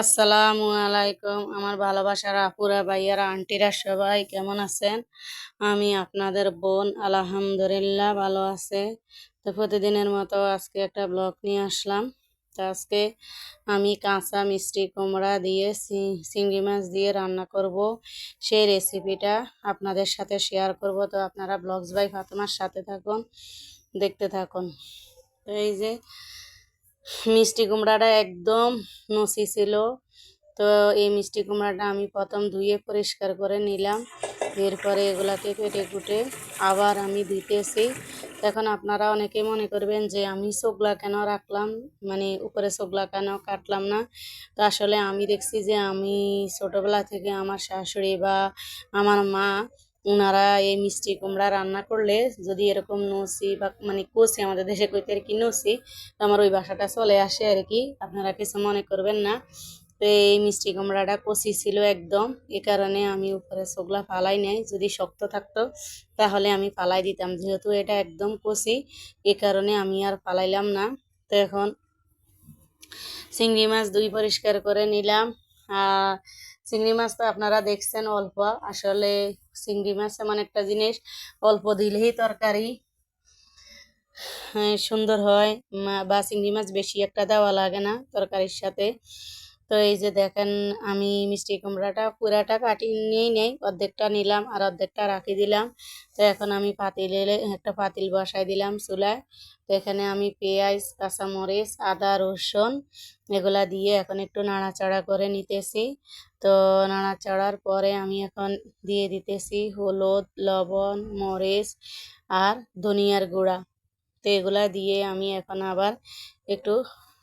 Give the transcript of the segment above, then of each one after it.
আসসালামু আলাইকুম। আমার ভালোবাসার আপুরা, ভাইয়ারা, আন্টিরা সবাই কেমন আছেন? আমি আপনাদের বোন, আলহামদুলিল্লাহ ভালো আছে। তো প্রতিদিনের মতো আজকে একটা ব্লগ নিয়ে আসলাম। তো আজকে আমি কাঁচা মিষ্টি কুমড়া দিয়ে চিংড়ি মাছ দিয়ে রান্না করব। সেই রেসিপিটা আপনাদের সাথে শেয়ার করব। তো আপনারা ব্লগস বাই ফাতেমার সাথে থাকুন, দেখতে থাকুন। তো এই যে মিষ্টি কুমড়াটা একদম নসি ছিল। তো এই মিষ্টি কুমড়াটা আমি প্রথম ধুয়ে পরিষ্কার করে নিলাম। এরপরে এগুলাকে কেটে কুটে আবার আমি দিতেছি। এখন আপনারা অনেকে মনে করবেন যে আমি চোগলা কেন রাখলাম? মানে উপরে চোগলা কেন কাটলাম না? তো আসলে আমি দেখছি যে আমি ছোটোবেলা থেকে আমার শাশুড়ি বা আমার মা ওনারা এই মিষ্টি কুমড়া রান্না করলে যদি এরকম নসি বা মানে কষি আমাদের দেশে কইতে আর কি নসি, তো আমার ওই বাসাটা চলে আসে আর কি। আপনারা কিছু মনে করবেন না। তো এই মিষ্টি কুমড়াটা কষি ছিল একদম। এ কারণে আমি উপরে চোগলা ফালাই নাই। যদি শক্ত থাকতো, তাহলে আমি ফালাই দিতাম। যেহেতু এটা একদম কষি এ কারণে আমি আর ফালাইলাম না। তো এখন চিংড়ি মাছ দুই পরিষ্কার করে নিলাম। আর চিংড়ি মাছ তো আপনারা দেখছেন অল্প। আসলে চিংড়ি মাছ এমন একটা জিনিস অল্প দিলেই তরকারি। হ্যাঁ, সুন্দর হয়। বা চিংড়ি মাছ বেশি একটা দেওয়া লাগে না তরকারির সাথে। তো এই যে দেখেন, আমি মিষ্টি কুমড়াটা পুরাটা কাটিয়ে নিয়েই নেই, অর্ধেকটা নিলাম আর অর্ধেকটা রাখি দিলাম। তো এখন আমি পাতিলে একটা পাতিল বসাই দিলাম চুলায়। তো এখানে আমি পেঁয়াজ, কাঁচামরিচ, আদা, রসুন এগুলা দিয়ে এখন একটু নাড়াচাড়া করে নিতেছি। তো নাড়াচাড়ার পরে আমি এখন দিয়ে দিতেছি হলুদ, লবণ, মরিচ আর ধনিয়ার গুঁড়া। তো এগুলা দিয়ে আমি এখন আবার একটু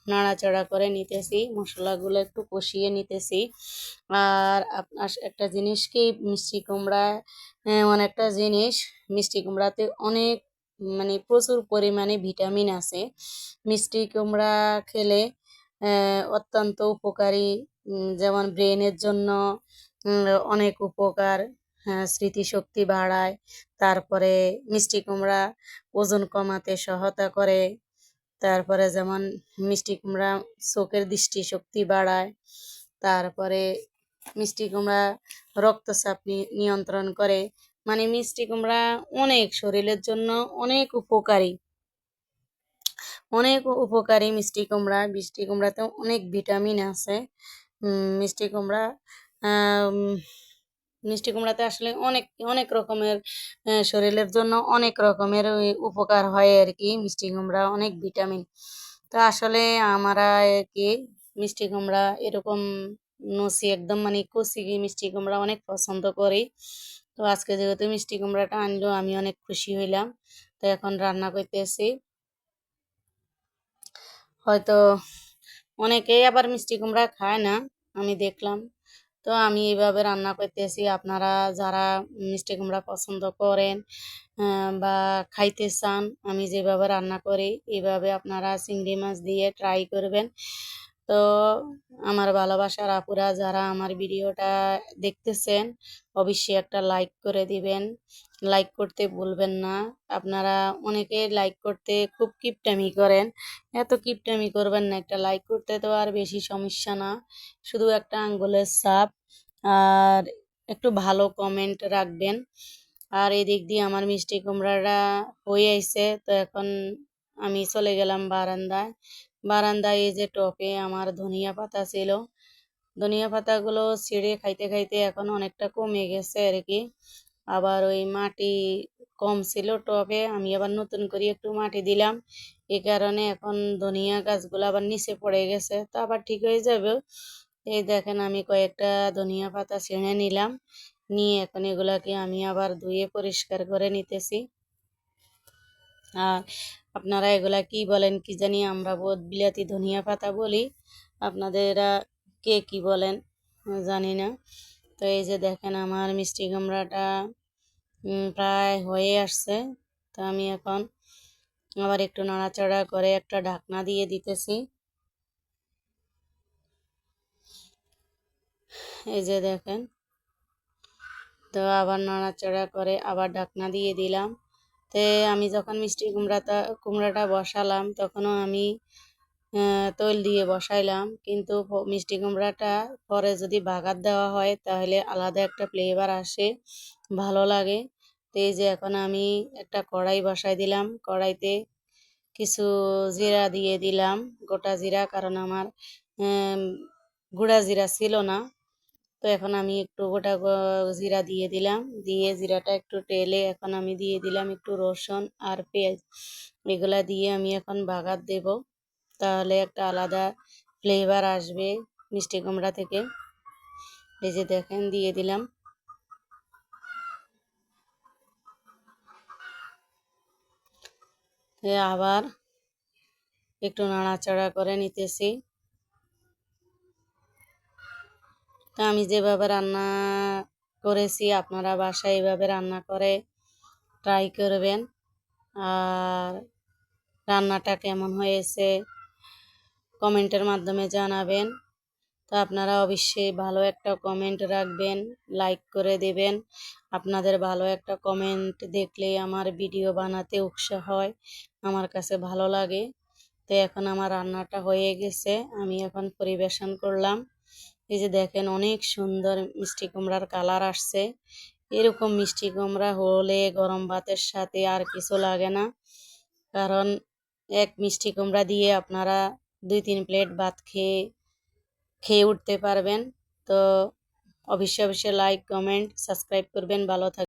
নাড়াচাড়া করে নিতেছি মশলাগুলো একটু কষিয়ে নিতেছি। আর আপনার একটা জিনিস কি মিষ্টি কুমড়া এমন একটা জিনিস মিষ্টি কুমড়াতে অনেক মানে প্রচুর পরিমাণে ভিটামিন আছে। মিষ্টি কুমড়া খেলে অত্যন্ত উপকারী যেমন ব্রেনের জন্য অনেক উপকার হ্যাঁ, স্মৃতিশক্তি বাড়ায়। তারপরে মিষ্টি কুমড়া ওজন কমাতে সহায়তা করে। তারপরে যেমন মিষ্টি কুমড়া চোখের দৃষ্টিশক্তি বাড়ায়, তারপরে মিষ্টি কুমড়া রক্তচাপ নিয়ন্ত্রণ করে। মানে মিষ্টি কুমড়া অনেক শরীরের জন্য অনেক উপকারী। অনেক উপকারী মিষ্টি কুমড়া। মিষ্টি কুমড়াতে অনেক ভিটামিন আছে। মিষ্টি কুমড়া মিষ্টি কুমড়াতে আসলে অনেক অনেক রকমের শরীরের জন্য অনেক রকমের উপকার হয় আর কি মিষ্টি কুমড়া, অনেক ভিটামিন। তো আসলে আমরা আর কি মিষ্টি কুমড়া এরকম নসি একদম মানে কচি মিষ্টি কুমড়া অনেক পছন্দ করি। তো আজকে যেহেতু মিষ্টি কুমড়াটা আনলো, আমি অনেক খুশি হইলাম। তো এখন রান্না করতেছি। হয়তো অনেকেই আবার মিষ্টি কুমড়া খায় না, আমি দেখলাম। তো আমি এইভাবে রান্না করতেছি। আপনারা যারা মিষ্টি কুমড়া পছন্দ করেন বা খাইতে চান, আমি যেভাবে রান্না করি এইভাবে আপনারা চিংড়ি মাছ দিয়ে ট্রাই করবেন। তো আমার ভালোবাসার আপুরা যারা আমার ভিডিওটা দেখতেছেন, অবশ্যই একটা লাইক করে দিবেন। লাইক করতে ভুলবেন না। আপনারা অনেকে লাইক করতে খুব কিপটামি করেন। এত কিপটামি করবেন না, একটা লাইক করতে তো আর বেশি সমস্যা না। শুধু একটা আঙ্গুলের ছাপ আর একটু ভালো কমেন্ট রাখবেন। আর এদিক দিয়ে আমার মিষ্টি কুমড়াটা হয়ে আইছে। তো এখন আমি চলে গেলাম বারান্দায়। বারান্দায় এই যে টপে আমার ধনিয়া পাতা ছিল। ধনিয়া পাতাগুলো ছিঁড়ে খাইতে খাইতে এখন অনেকটা কমে গেছে আর কি। আবার ওই মাটি কম ছিল টবে আমি আবার নতুন করে একটু মাটি দিলাম। এই কারণে এখন ধনিয়া গাছগুলো আবার নিচে পড়ে গেছে। তো আবার ঠিক হয়ে যাবে। এই দেখেন আমি কয়েকটা ধনিয়া পাতা ছিঁড়ে নিলাম। নিয়ে এখন এগুলাকে আমি আবার ধুয়ে পরিষ্কার করে নিতেছি। আর আপনারা এগুলা কি বলেন কি জানি, আমরা বোধ বিলাতি ধনিয়া পাতা বলি। আপনাদেরা কে কি বলেন জানি না। তো এই যে দেখেন আমার মিষ্টি কুমড়াটা প্রায় হয়ে আসছে। তো আমি এখন আবার একটু নাড়াচাড়া করে একটা ঢাকনা দিয়ে দিতেছি। এই যে দেখেন, তো আবার নাড়াচাড়া করে আবার ঢাকনা দিয়ে দিলাম। তে আমি যখন মিষ্টি কুমড়াটা কুমড়াটা বসালাম, তখনও আমি তৈল দিয়ে বসাইলাম। কিন্তু মিষ্টি কুমড়াটা পরে যদি বাগার দেওয়া হয়, তাহলে আলাদা একটা ফ্লেভার আসে, ভালো লাগে। তো এই যে এখন আমি একটা কড়াই বসাই দিলাম। কড়াইতে কিছু জিরা দিয়ে দিলাম, গোটা জিরা, কারণ আমার গুঁড়া জিরা ছিল না। তো এখন আমি একটু গোটা জিরা দিয়ে দিলাম। দিয়ে জিরাটা একটু টেলে এখন আমি দিয়ে দিলাম একটু রসুন আর পেঁয়াজ। এগুলা দিয়ে আমি এখন বাগার দেব। তাহলে একটা আলাদা ফ্লেভার আসবে মিষ্টি কুমড়া থেকে। এই যে দেখেন, দিয়ে দিলাম। আবার একটু নাড়াচাড়া করে নিতেছি। তা আমি যেভাবে রান্না করেছি, আপনারা বাসায় এইভাবে রান্না করে ট্রাই করবেন। আর রান্নাটা কেমন হয়েছে কমেন্টের মাধ্যমে জানাবেন। তো আপনারা অবশ্যই ভালো একটা কমেন্ট রাখবেন লাইক করে দেবেন। আপনাদের ভালো একটা কমেন্ট দেখলেই আমার ভিডিও বানাতে উৎসাহ হয়, আমার কাছে ভালো লাগে। তো এখন আমার রান্নাটা হয়ে গেছে, আমি এখন পরিবেশন করলাম। এই যে দেখেন অনেক সুন্দর মিষ্টি কুমড়ার কালার আসছে। এরকম মিষ্টি কুমড়া হলে গরম ভাতের সাথে আর কিছু লাগে না। কারণ এক মিষ্টি কুমড়া দিয়ে আপনারা দুই, তিন প্লেট ভাত খেয়ে খেয়ে উঠতে পারবেন। তো অবশ্যই অবশ্যই লাইক কমেন্ট সাবস্ক্রাইব করবেন। ভালো থাকবেন